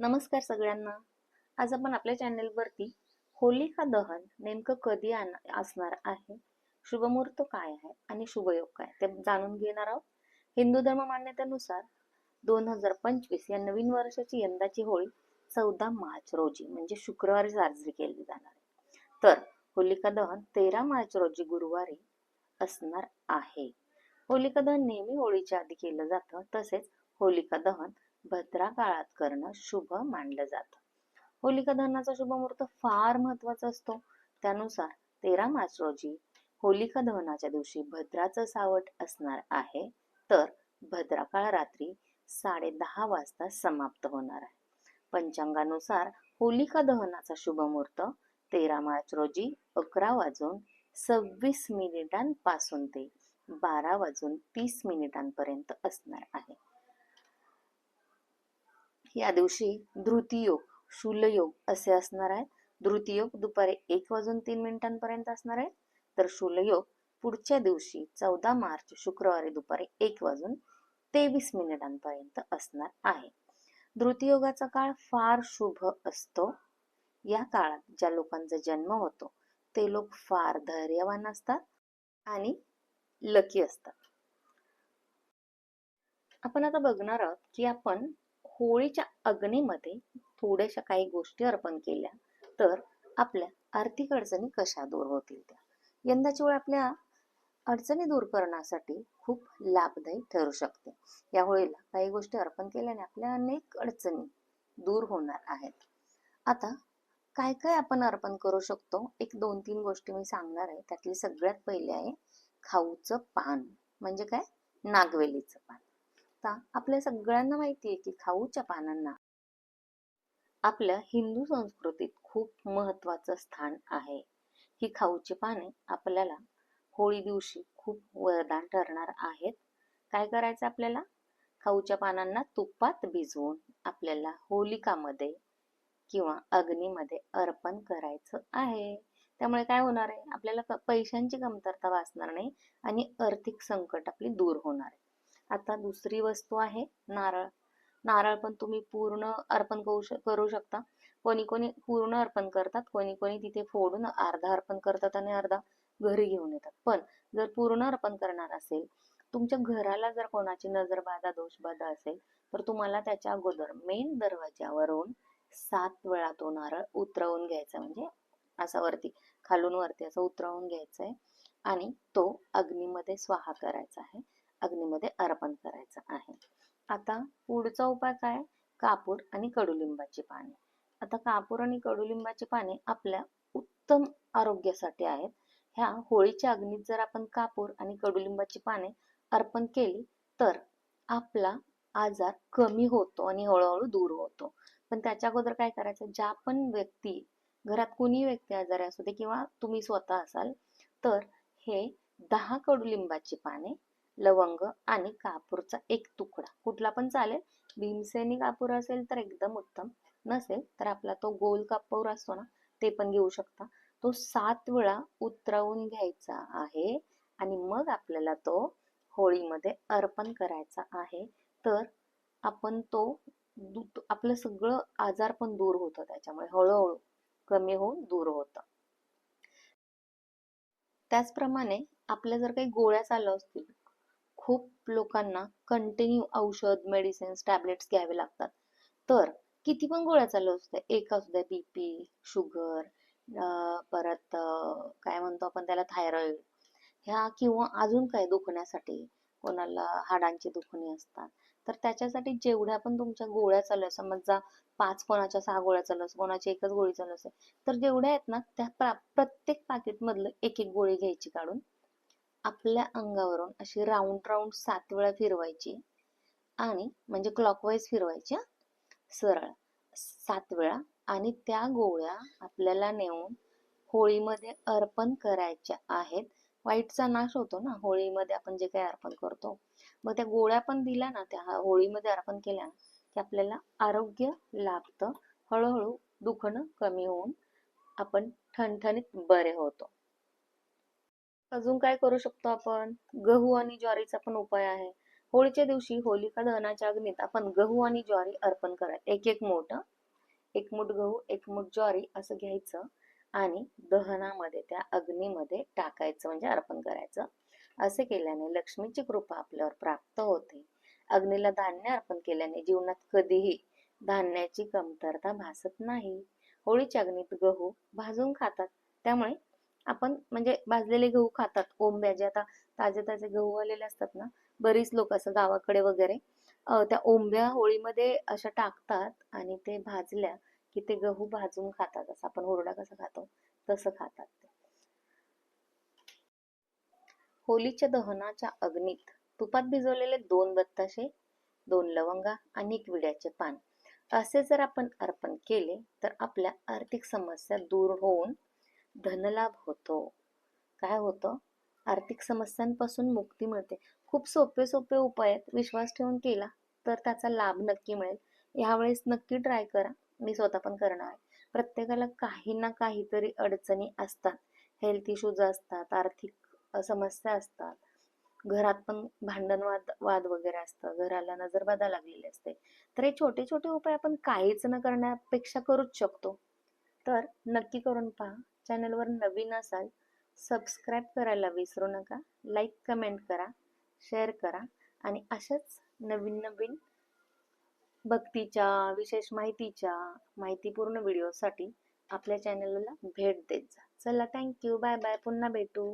नमस्कार सगळ्यांना. आज आपण आपल्या चॅनेलवरती होलिका दहन नेमकं कधी असणार आहे? शुभमुहूर्त काय आहे आणि शुभयोग काय ते जाणून घेणार आहोत. हिंदू धर्म मान्यतेनुसार दोन हजार पंचवीस या नवीन वर्षाची यंदाची होळी चौदा मार्च रोजी म्हणजे शुक्रवारी साजरी केली जाणार आहे. तर होलिका दहन तेरा मार्च रोजी गुरुवारी असणार आहे. होलिका दहन नेहमी होळीच्या आधी केलं जातं तसेच होलिका दहन भद्रा काळात करणं शुभ मानलं जातं. होलिका दहनाचा शुभ मुहूर्त फार महत्त्वाचा असतो. त्यानुसार तेरा मार्च रोजी होलिका दहनाच्या दिवशी भद्राचं सावट असणार आहे. तर भद्रा काळ रात्री साडे दहा वाजता समाप्त होणार आहे. पंचांगानुसार होलिका दहनाचा शुभ मुहूर्त तेरा मार्च रोजी अकरा वाजून सव्वीस मिनिटांपासून ते बारा वाजून तीस मिनिटांपर्यंत असणार आहे. या दिवशी धृतीयोग शूलयोग असे असणार आहे धृतीयोग दुपारी एक वाजून तीन मिनिटांपर्यंत असणार आहे. तर शूलयोग पुढच्या दिवशी चौदा मार्च शुक्रवारी दुपारी एक वाजून तेवीस मिनिटांपर्यंत असणार आहे. धृतीयोगाचा काळ फार शुभ असतो. या काळात ज्या लोकांचा जन्म होतो ते लोक फार धैर्यवान असतात आणि लकी असतात. आपण आता बघणार आहोत की आपण होळीच्या अग्नीमध्ये थोड्याशा काही गोष्टी अर्पण केल्या तर आपल्या आर्थिक अडचणी कशा दूर होतील त्या? यंदाची वेळ आपल्या अडचणी दूर करण्यासाठी खूप लाभदायी ठरू शकते. या होळीला काही गोष्टी अर्पण केल्याने आपल्या अनेक अडचणी दूर होणार आहेत. आता काय काय आपण अर्पण करू शकतो? एक दोन तीन गोष्टी मी सांगणार आहे. त्यातली सगळ्यात पहिले आहे खाऊचं पान. म्हणजे काय? नागवेलीचं पान. आता आपल्या सगळ्यांना माहिती आहे की खाऊच्या पानांना. आपल्या हिंदू संस्कृतीत खूप महत्वाचं स्थान आहे. ही खाऊची पाने आपल्याला होळी दिवशी खूप वरदान ठरणार आहेत. काय करायचं आपल्याला? खाऊच्या पानांना तुपात भिजवून आपल्याला होलिकामध्ये किंवा अग्नीमध्ये अर्पण करायचं आहे. त्यामुळे काय होणार आहे? आपल्याला पैशांची कमतरता भासणार नाही आणि आर्थिक संकट आपली दूर होणार आहे. आता दुसरी वस्तू आहे नारळ. नारळ पण तुम्ही पूर्ण अर्पण करू श- करू शकता. कोणी कोणी पूर्ण अर्पण करतात कोणी कोणी तिथे फोडून अर्धा अर्पण करतात आणि अर्धा घरी घेऊन येतात. पण जर पूर्ण अर्पण करणार असेल तुमच्या घराला जर कोणाची नजरबाधा दोषबाधा असेल तर तुम्हाला त्याच्या अगोदर मेन दरवाज्यावरून सात वेळा तो नारळ उतरवून घ्यायचा म्हणजे असा वरती खालून वरती असं उतरवून घ्यायचा आहे आणि तो अग्नीमध्ये स्वाहा करायचा आहे. मध्ये अर्पण करायचं आहे. आता पुढचा उपाय काय? कापूर आणि कडुलिंबाची पाने. आता कापूर आणि कडुलिंबाची पाने आपल्या उत्तम आरोग्यासाठी आहेत. ह्या होळीच्या अग्नीत जर आपण कापूर आणि कडुलिंबाची पाने अर्पण केली तर आपला आजार कमी होतो आणि हळूहळू दूर होतो. पण त्याच्या अगोदर काय करायचं? ज्या पण व्यक्ती घरात कुणी व्यक्ती आजारी असू दे किंवा तुम्ही स्वतः असाल तर हे दहा कडुलिंबाची पाने लवंग आणि कापूरचा एक तुकडा. कुठला पण चालेल. भीमसेनी कापूर असेल तर एकदम उत्तम. नसेल तर आपला तो गोल कापूर असतो ना ते पण घेऊ शकता. तो सात वेळा उतरवून घ्यायचा आहे आणि मग आपल्याला तो होळीमध्ये अर्पण करायचा आहे. तर आपण तो आपलं सगळं आजार पण दूर होतं त्याच्यामुळे हळूहळू कमी होऊन दूर होतं. त्याचप्रमाणे आपल्या जर काही गोळ्या चालू असतील खूप लोकांना कंटिन्यू औषध मेडिसिन्स टॅबलेट्स घ्यावे लागतात. तर किती पण गोळ्या चालू असतात एक असू द्या बीपी शुगर परत काय म्हणतो आपण त्याला थायरॉइड ह्या किंवा अजून काय दुखण्यासाठी कोणाला हाडांची दुखणी असतात. तर त्याच्यासाठी जेवढ्या पण तुमच्या गोळ्या चालू आहेत समजा पाच कोणाच्या सहा गोळ्या चालू असतात कोणाची एकच गोळी चालू असते तर जेवढ्या आहेत ना त्या प्रत्येक पाकिटमधलं एक एक गोळी घ्यायची काढून आपल्या अंगावरून अशी राऊंड राऊंड सात वेळा फिरवायची आणि म्हणजे क्लॉकवाईज फिरवायची सरळ. सात वेळा आणि त्या गोळ्या आपल्याला नेऊन होळीमध्ये अर्पण करायच्या आहेत. वाईटचा नाश होतो ना होळीमध्ये आपण जे काही अर्पण करतो. मग त्या गोळ्या पण दिल्या ना त्या होळीमध्ये अर्पण केल्या की आपल्याला आरोग्य लाभतं. हळूहळू दुखणं कमी होऊन आपण ठणठणीत बरे होतो. अजून काय करू शकतो आपण? गहू आणि ज्वारीचा पण उपाय आहे. होळीच्या दिवशी होलिका दहनाच्या अग्नीत आपण गहू आणि ज्वारी अर्पण करा. एक एक मोठ एक मुठ गहू एक मूठ ज्वारी असं घ्यायचं आणि दहनामध्ये त्या अग्नीमध्ये टाकायचं म्हणजे अर्पण करायचं. असे केल्याने लक्ष्मीची कृपा आपल्यावर प्राप्त होते. अग्नीला धान्य अर्पण केल्याने जीवनात कधीही धान्याची कमतरता भासत नाही. होळीच्या अग्नीत गहू भाजून खातात. त्यामुळे आपण म्हणजे भाजलेले गहू खातात ओंब्या जे आता ताजे ताजे गहू आलेले असतात ना बरीच लोक असं गावाकडे वगैरे त्या ओंब्या होळीमध्ये अशा टाकतात आणि ते भाजल्या की ते गहू भाजून खातात. असं आपण हुरडा कसा खातो तसं खातात ते. होलीच्या दहनाच्या अग्नीत तुपात भिजवलेले दोन बत्ताशे दोन लवंगा आणि एक विड्याचे पान. असे जर आपण अर्पण केले तर आपल्या आर्थिक समस्या दूर होऊन धनलाभ होतो. काय होतं? आर्थिक समस्यांपासून मुक्ती मिळते. खूप सोपे सोपे उपाय आहेत. विश्वास ठेवून केला तर त्याचा लाभ नक्की मिळेल. ह्यावेळेस नक्की ट्राय करा. मी स्वतः पण करणार आहे. प्रत्येकाला काही ना काहीतरी अडचणी असतात. हेल्थ इश्यूज असतात आर्थिक समस्या असतात. घरात पण भांडण वाद वाद वगैरे असतं. घराला नजरबाधा लागलेली असते. तर हे छोटे छोटे उपाय आपण काहीच न करण्यापेक्षा करूच शकतो. तर नक्की करून पहा. चॅनलवर नवीन असाल सबस्क्राईब करायला विसरू नका लाईक कमेंट करा शेअर करा आणि अशाच नवीन नवीन भक्तीच्या विशेष माहितीच्या माहितीपूर्ण व्हिडिओसाठी आपल्या चॅनलला भेट देत जा. चला थँक्यू बाय बाय पुन्हा भेटू.